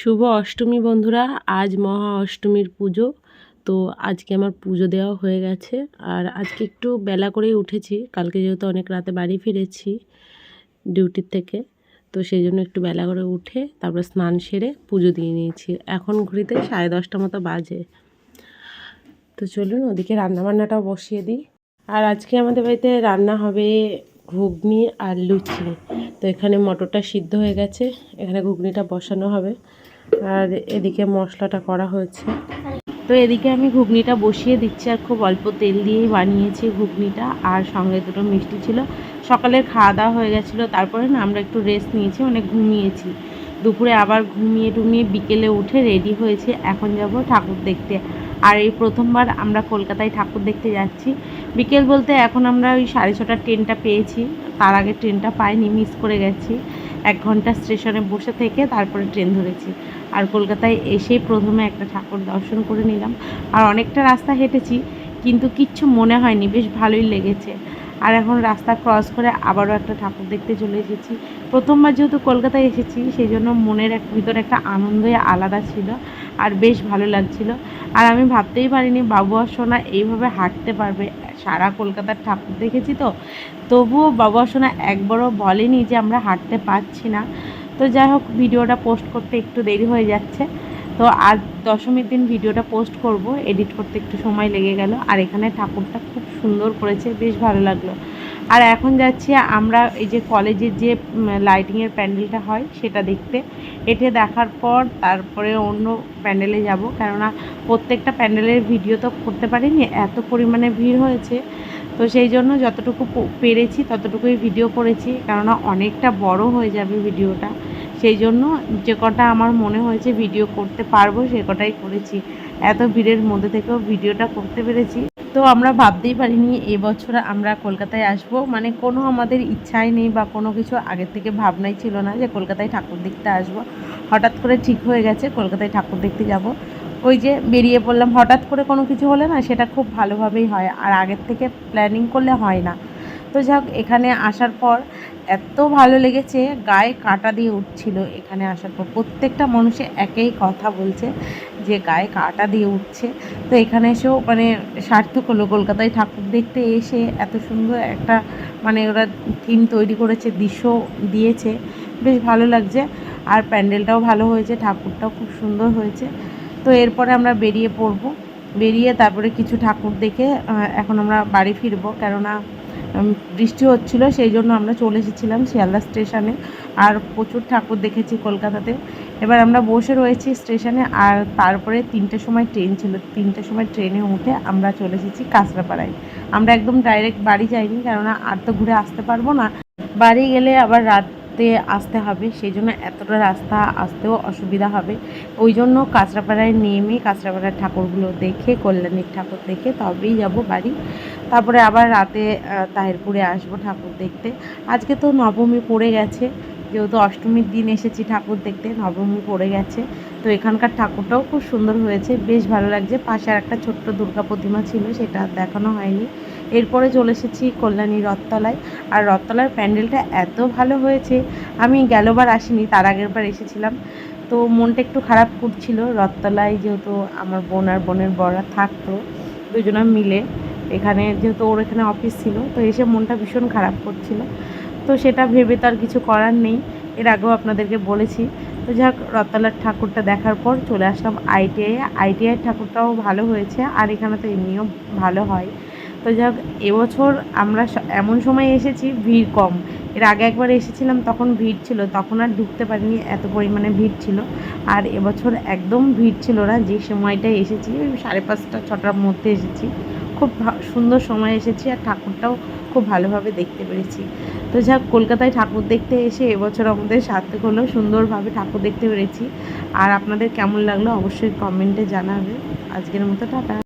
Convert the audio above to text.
শুভ অষ্টমী বন্ধুরা, আজ মহা অষ্টমীর পুজো। তো আজকে আমার পুজো দেওয়া হয়ে গেছে। আর আজকে একটু বেলা করেই উঠেছি, কালকে যেহেতু অনেক রাতে বাড়ি ফিরেছি ডিউটির থেকে, তো সেই জন্য একটু বেলা করে উঠে তারপর স্নান সেরে পুজো দিয়ে নিয়েছি। এখন ঘুরিতে সাড়ে দশটা মতো বাজে। তো চলুন ওদিকে রান্নাবান্নাটাও বসিয়ে দিই। আর আজকে আমাদের বাড়িতে রান্না হবে ঘুগনি আর লুচি। তো এখানে মটরটা সিদ্ধ হয়ে গেছে, এখানে ঘুগনিটা বসানো হবে। আর এদিকে মশলাটা করা হয়েছে। তো এদিকে আমি ঘুগনিটা বসিয়ে দিচ্ছি আর খুব অল্প তেল দিয়েই বানিয়েছি ঘুগনিটা। আর সঙ্গে দুটো মিষ্টি ছিল। সকালের খাওয়া দাওয়া হয়ে গেছিল। তারপরে না আমরা একটু রেস্ট নিয়েছি মানে ঘুমিয়েছি। দুপুরে আবার ঘুমিয়ে টুমিয়ে বিকেলে উঠে রেডি হয়েছে। এখন যাব ঠাকুর দেখতে। আর এই প্রথমবার আমরা কলকাতায় ঠাকুর দেখতে যাচ্ছি। বিকেল বলতে এখন আমরা ওই সাড়ে ছটার ট্রেনটা পেয়েছি। তার আগে ট্রেনটা পাইনি মিস করে গেছি। এক ঘণ্টা স্টেশনে বসে থেকে তারপরে ট্রেন ধরেছি। আর কলকাতায় এসেই প্রথমে একটা ঠাকুর দর্শন করে নিলাম। আর অনেকটা রাস্তা হেঁটেছি, কিন্তু কিচ্ছু মনে হয়নি, বেশ ভালোই লেগেছে। আর এখন রাস্তা ক্রস করে আবারও একটা ঠাকুর দেখতে চলে এসেছি। প্রথমবার যেহেতু কলকাতায় এসেছি, সেই জন্য মনের এক ভিতরে একটা আনন্দই আলাদা ছিল আর বেশ ভালো লাগছিল। আর আমি ভাবতেই পারিনি, বাবু আর সোনা এইভাবে হাঁটতে পারবে? সারা কলকাতার ঠাকুর দেখেছি তো। তবুও বাবা সোনা একবারও বলেনি যে আমরা হাঁটতে পারছি না। তো যাই হোক, ভিডিওটা পোস্ট করতে একটু দেরি হয়ে যাচ্ছে। তো আজ দশমীর দিন ভিডিওটা পোস্ট করব, এডিট করতে একটু সময় লেগে গেল। আর এখানে ঠাকুরটা খুব সুন্দর করেছে, বেশ ভালো লাগল। আর এখন যাচ্ছি, আমরা এই যে কলেজের যে লাইটিংয়ের প্যান্ডেলটা হয় সেটা দেখতে। এটে দেখার পর তারপরে অন্য প্যান্ডেলে যাব। কেননা প্রত্যেকটা প্যান্ডেলের ভিডিও তো করতে পারিনি, এত পরিমাণে ভিড় হয়েছে। তো সেই জন্য যতটুকু পেরেছি ততটুকুই ভিডিও করেছি। কেননা অনেকটা বড় হয়ে যাবে ভিডিওটা সেই জন্য যে কটা আমার মনে হয়েছে ভিডিও করতে পারব, সে কটাই করেছি। এত ভিড়ের মধ্যে থেকেও ভিডিওটা করতে পেরেছি। তো আমরা ভাবতেই পারিনি এবছর আমরা কলকাতায় আসব। মানে কোনো আমাদের ইচ্ছাই নেই বা কোনো কিছু আগের থেকে ভাবনাই ছিল না যে কলকাতায় ঠাকুর দেখতে আসব। হঠাৎ করে ঠিক হয়ে গেছে, কলকাতায় ঠাকুর দেখতে যাব। ওই যে বেরিয়ে পড়লাম, হঠাৎ করে কোনো কিছু হলে না সেটা খুব ভালোভাবেই হয়। আর আগের থেকে প্ল্যানিং করলে হয় না। তো যাক, এখানে আসার পর এত ভালো লেগেছে, গায়ে কাঁটা দিয়ে উঠছিল এখানে আসার পর। প্রত্যেকটা মানুষে একই কথা বলছে। যে গায়ে কাটা দিয়ে উঠছে। তো এখানে এসেও মানে সার্থক হলো কলকাতায় ঠাকুর দেখতে এসে এত সুন্দর একটা মানে ওরা থিম তৈরি করেছে, দৃশ্য দিয়েছে। বেশ ভালো লাগছে। আর প্যান্ডেলটাও ভালো হয়েছে, ঠাকুরটাও খুব সুন্দর হয়েছে। তো এরপরে আমরা বেরিয়ে পড়ব। বেরিয়ে তারপরে কিছু ঠাকুর দেখে এখন আমরা বাড়ি ফিরবো। কেননা বৃষ্টি হচ্ছিল, সেই জন্য আমরা চলে এসেছিলাম শিয়ালদা স্টেশনে। আর প্রচুর ঠাকুর দেখেছি কলকাতাতে। এবার আমরা বসে রয়েছি স্টেশনে, আর তারপরে তিনটের সময় ট্রেন ছিল। তিনটের সময় ট্রেনে উঠে আমরা চলে এসেছি কাঁচরাপাড়ায়। আমরা একদম ডাইরেক্ট বাড়ি যাইনি, কেননা আর তো ঘুরে আসতে পারব না। বাড়ি গেলে আবার রাত রাতে আসতে হবে সেই জন্য এতটা রাস্তা আসতেও অসুবিধা হবে। ওই জন্য কাঁচরাপাড়ায় নেমে কাঁচরাপাড়ার ঠাকুরগুলো দেখে, কল্যাণীর ঠাকুর দেখে তবেই যাব বাড়ি। তারপরে আবার রাতে তাহিরপুরে আসব ঠাকুর দেখতে। আজকে তো নবমী পড়ে গেছে যেহেতু অষ্টমীর দিন এসেছি ঠাকুর দেখতে, নবমী পড়ে গেছে, তো এখানকার ঠাকুরটাও খুব সুন্দর হয়েছে। বেশ ভালো লাগছে। পাশে আর একটা ছোট্ট দুর্গা প্রতিমা ছিল, সেটা দেখানো হয়নি। এরপরে চলে এসেছি কল্যাণী রথতলায়। আর রথতলার প্যান্ডেলটা এত ভালো হয়েছে, আমি গেলবার আসিনি, তার আগের বার এসেছিলাম। তো মনটা একটু খারাপ করছিল। রথতলায় যেহেতু আমার বোন আর বোনের বড়রা থাকতো, দুজনে মিলে। এখানে যেহেতু ওর এখানে অফিস ছিল, তো এসে মনটা ভীষণ খারাপ করছিল। তো সেটা ভেবে তার কিছু করার নেই। এর আগেও আপনাদেরকে বলেছি। তো যাক রতলার ঠাকুরটা দেখার পর চলে আসলাম আইটিআই আইটিআই ঠাকুরটাও ভালো হয়েছে, আর এখানে তো এমনিও ভালো হয়। তো যাক, এবছর আমরা এমন সময় এসেছি, ভিড় কম। এর আগে একবার এসেছিলাম, তখন ভিড় ছিল। তখন আর ঢুকতে পারিনি, এত পরিমাণে ভিড় ছিল। আর এবছর একদম ভিড় ছিল না। যে সময়টায় এসেছি সাড়ে পাঁচটা, ছটার মধ্যে এসেছি। খুব সুন্দর সময় এসেছি আর ঠাকুরটাও খুব ভালোভাবে দেখতে পেরেছি। তো যাক, কলকাতায় ঠাকুর দেখতে এসে এবছর আমাদের সার্থক হলো সুন্দরভাবে ঠাকুর দেখতে পেরেছি। আর আপনাদের কেমন লাগল অবশ্যই কমেন্টে জানাবে আজকের মতো টাটা।